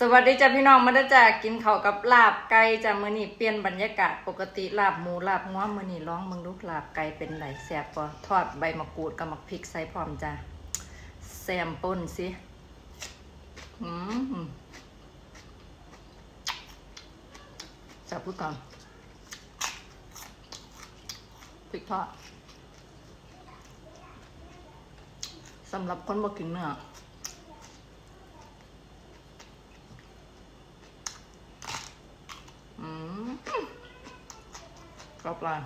สวัสดีจ้าพี่น้องมาได้จากกินข้าวกับลาบไก่จ้ามือนี้เปลี่ยนบรรยากาศปกติลาบหมูลาบง้อมือนี้ร้องมึงลูกลาบไก่เป็นไหลแซ่บบ่ทอดใบมะกรูดกับมะพริกใส่พร้อมจ้าแซมป่นสิอืมจับพูดก่อนพริกทอดสำหรับคนบ่กินเนื้อม กรอบลาย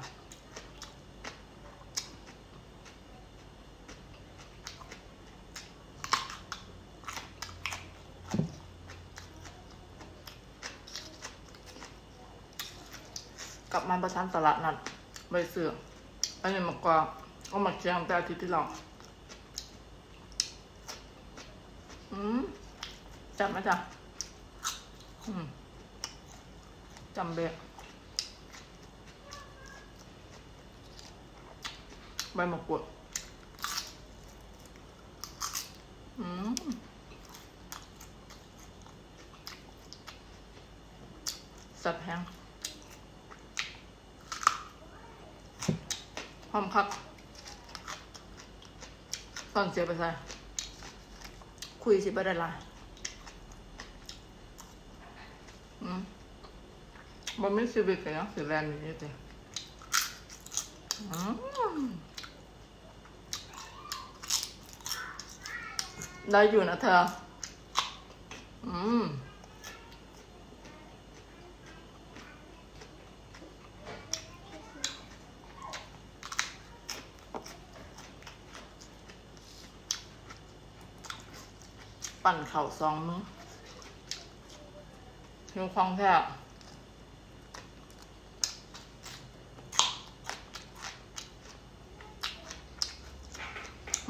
กลับมาประชันตลาดนัดใบเสืออันนี้มากกว่าก็มาเชียงแต่อาทิตย์ที่แล้วอืมจับไหมจ๊ะอืมจำเบะ ใบมะกรูดอืมสับแห้งหอมคักตอนเสียไปใส่คุยสิบได้ละอืมบ่มีชีวิตกันยังสิแลนอยู่นี่ติอืม ได้อยู่นะเธอ อืม ปั่นเข่าซองมือหิวคลองแท้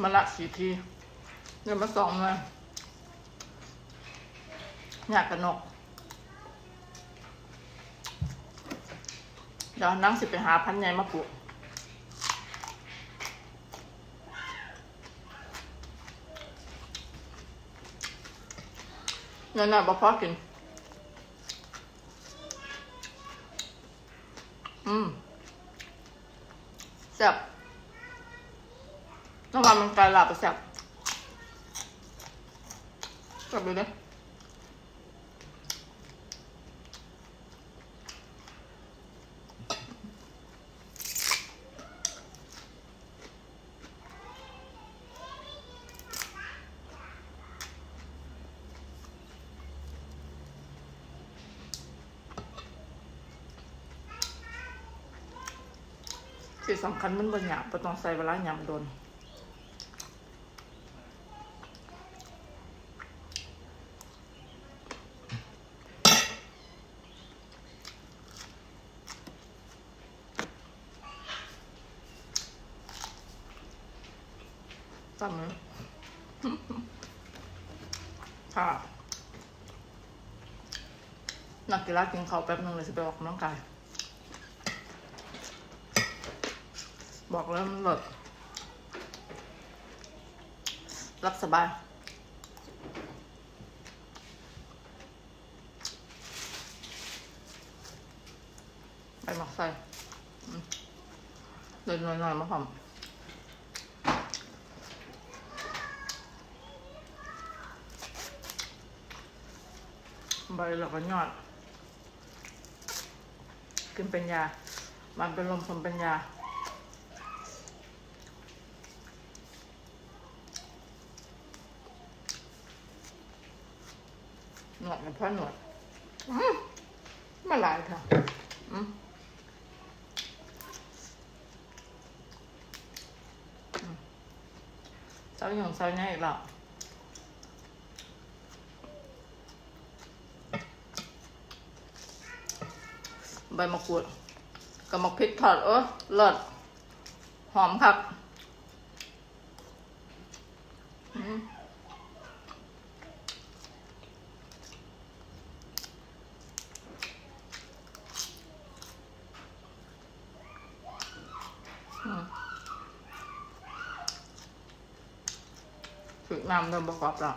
มาละสีที เดี๋ยวมาสองเลยอยากกระนก เดี๋ยวนั่งสิไปหาพันใหญ่มาปลูกเงินน่ะบ่พอกิน อืมแซ่บต้องทำมันกลายหลับแซ่บ กลับดูดิสิ่งสำคัญมันบนหยาบต้องใส่เวลาหยาบโดน จำเลยค่ะ นักกีฬากินเขาแป๊บนึงเลยจะไปออกกำลังกาย บอกแล้วมันหลดรับสบายไปหมักใส่เดินหน่อยๆมาหอม ใบแล้วก็ยอดกินเป็นยา มันเป็นลมผมเป็นยาหนวดกับพ่อหนวดมาหลายค่ะอืมอืมเศร้าหยงเศร้าแน่อีกแล้ว ใบมะกรูดกับมะพริกทอดเออเลิศหอมครับอืมอืมถึกนำเริ่มประกอบแล้ว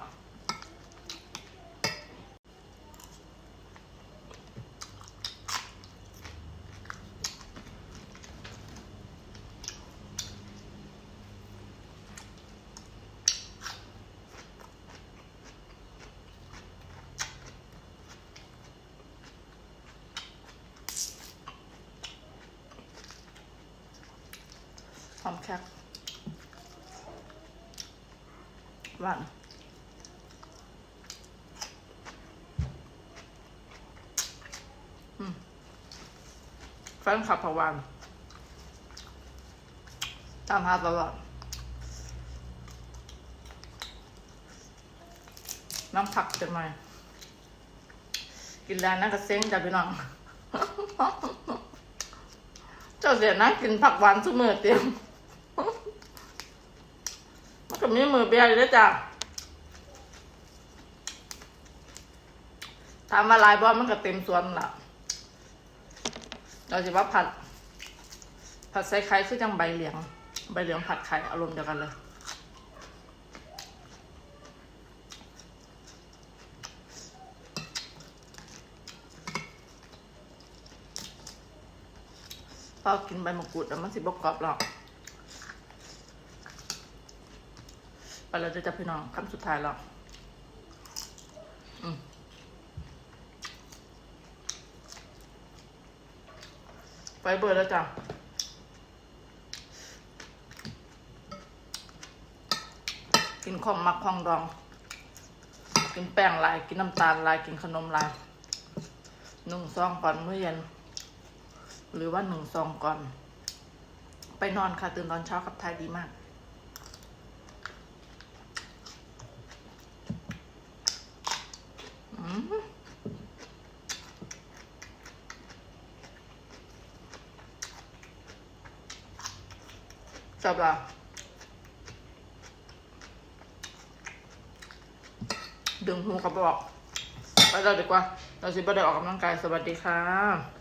ชักหวานแฟนขับผักหวานตามหาตลอดน้ำผักจะมากินแล้วนั่งกระเซ็งจะพี่น้อง เจ้าเสียนะกินผักหวานทุกมือเตรียม ก็มีมือเบียร์อยู่ด้วยจ้ะทำมาลายบอมันก็เต็มส่วนละเราจะว่าผัด ผัดใส่ไข่คือจังใบเหลียง ใบเหลียงผัดไข่อารมณ์เดียวกันเลยพอกินใบมะกรูดแล้วมันสิบกรอบหรอก ไปแล้วจะจับพี่น้องคำสุดท้ายแล้วไปเบอร์แล้วจ้ะกินของมักของดอง กินแป้งลาย กินน้ำตาลลาย กินขนมลายหนึ่งซองก่อนเมื้อเย็น หรือว่าหนึ่งซองก่อน ไปนอนค่ะ ตื่นตอนเช้าขับถ่ายดีมาก อืม สับละดึงหูกระบอกไปเราดีกว่า เราสิบ่ได้ออกกำลังกายสวัสดีค่ะ